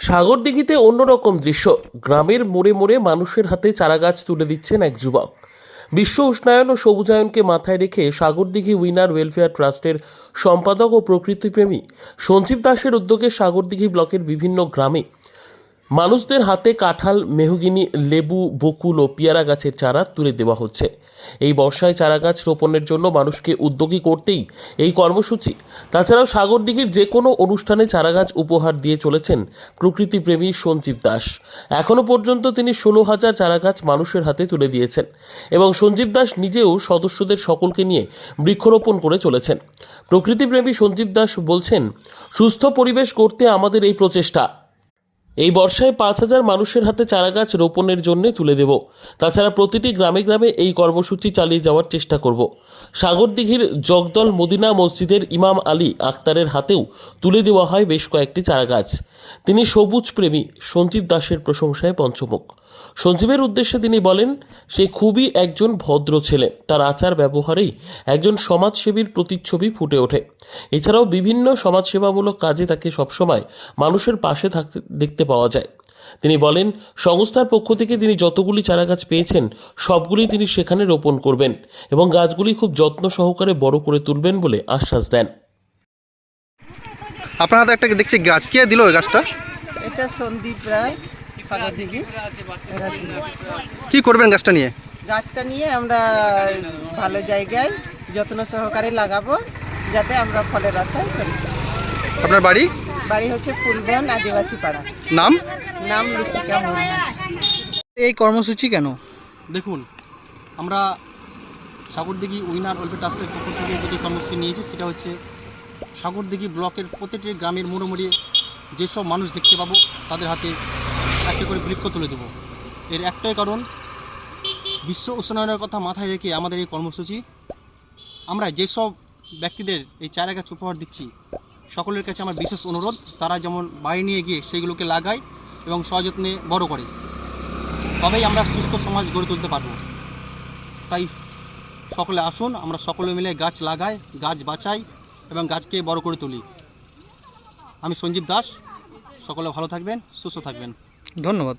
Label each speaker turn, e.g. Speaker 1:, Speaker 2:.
Speaker 1: সাগরদিঘিতে অন্যরকম দৃশ্য। গ্রামের মোড়ে মোড়ে মানুষের হাতে চারাগাছ তুলে দিচ্ছেন এক যুবক। বিশ্ব উষ্ণায়ন ও সবুজায়নকে মাথায় রেখে সাগরদিঘি উইনার ওয়েলফেয়ার ট্রাস্টের সম্পাদক ও প্রকৃতিপ্রেমী সঞ্জীব দাসের উদ্যোগে সাগরদিঘি ব্লকের বিভিন্ন গ্রামে মানুষদের হাতে কাঁঠাল, মেহগিনি, লেবু, বকুল ও পেয়ারা গাছের চারা তুলে দেওয়া হচ্ছে। এই বর্ষায় চারা গাছ রোপণের জন্য মানুষকে উদ্যোগী করতেই এই কর্মসূচি। তাছাড়াও সাগরদিঘির যে কোনো অনুষ্ঠানে চারাগাছ উপহার দিয়ে চলেছেন প্রকৃতিপ্রেমী সঞ্জীব দাস। এখনও পর্যন্ত তিনি ষোলো হাজার চারাগাছ মানুষের হাতে তুলে দিয়েছেন এবং সঞ্জীব দাস নিজেও সদস্যদের সকলকে নিয়ে বৃক্ষরোপণ করে চলেছেন। প্রকৃতিপ্রেমী সঞ্জীব দাস বলছেন, সুস্থ পরিবেশ করতে আমাদের এই প্রচেষ্টা। এই বর্ষায় পাঁচ হাজার মানুষের হাতে চারাগাছ রোপণের জন্য তুলে দেব। তাছাড়া প্রতিটি গ্রামে গ্রামে এই কর্মসূচি চালিয়ে যাওয়ার চেষ্টা করব। সাগরদিঘির জগদল মদিনা মসজিদের ইমাম আলী আক্তারের হাতেও তুলে দেওয়া হয় বেশ কয়েকটি চারাগাছ। তিনি সবুজ প্রেমী সঞ্জীব দাসের প্রশংসায় পঞ্চমুখ। সঞ্জীবের উদ্দেশ্যে তিনি বলেন, সে খুবই একজন ভদ্র ছেলে। তার আচার ব্যবহারেই একজন সমাজসেবীর প্রতিচ্ছবি ফুটে ওঠে। এছাড়াও বিভিন্ন সমাজসেবামূলক কাজে তাকে সবসময় মানুষের পাশে থাকতে, দেখতে পাওয়া যায়। তিনি বলেন সংস্থার পক্ষ থেকে তিনি যতগুলি চারাগাছ পেয়েছেন সবগুলি তিনি সেখানে রোপণ করবেন এবং গাছগুলি খুব যত্ন সহকারে বড় করে তুলবেন বলে আশ্বাস দেন।
Speaker 2: আপনার হাতে একটা দেখছি গাছ কে দিল ওই গাছটা?
Speaker 3: এটা সন্দীপ রায়।
Speaker 2: কি করবেন গাছটা নিয়ে?
Speaker 3: গাছটা নিয়ে আমরা ভালো জায়গায় যত্ন সহকারে লাগাবো যাতে আমরা ফলের আশায় করি
Speaker 2: আপনার বাড়ি?
Speaker 3: বাড়ি হচ্ছে ফুলবন আদিবাসী পাড়া।
Speaker 2: নাম?
Speaker 3: নাম লুসিকা
Speaker 4: এই কর্মসূচি কেন?
Speaker 5: দেখুন আমরা সাগরদিঘি উইনার ওয়েলফেয়ার ট্রাস্টের পক্ষ থেকে যেটি কর্মসূচি নিয়েছি সেটা হচ্ছে সাগরদিঘি ব্লকের প্রতিটি গ্রামের মোড়ে যেসব মানুষ দেখতে পাবো তাদের হাতে একটা করে বৃক্ষ তুলে দেবো। এর একটাই কারণ বিশ্ব উষ্ণায়নের কথা মাথায় রেখে আমাদের এই কর্মসূচি আমরা যেসব ব্যক্তিদের এই চারা গাছ উপহার দিচ্ছি সকলের কাছে আমার বিশেষ অনুরোধ, তারা যেমন বাড়ি নিয়ে গিয়ে সেইগুলোকে লাগায় এবং সযত্নে বড় করে। তবেই আমরা সুস্থ সমাজ গড়ে তুলতে পারব। তাই সকলে আসুন, আমরা সকলে মিলে গাছ লাগাই, গাছ বাঁচাই এবং গাছকে বড় করে তুলি। আমি সঞ্জীব দাস, সকলে ভালো থাকবেন, সুস্থ থাকবেন।
Speaker 4: ধন্যবাদ।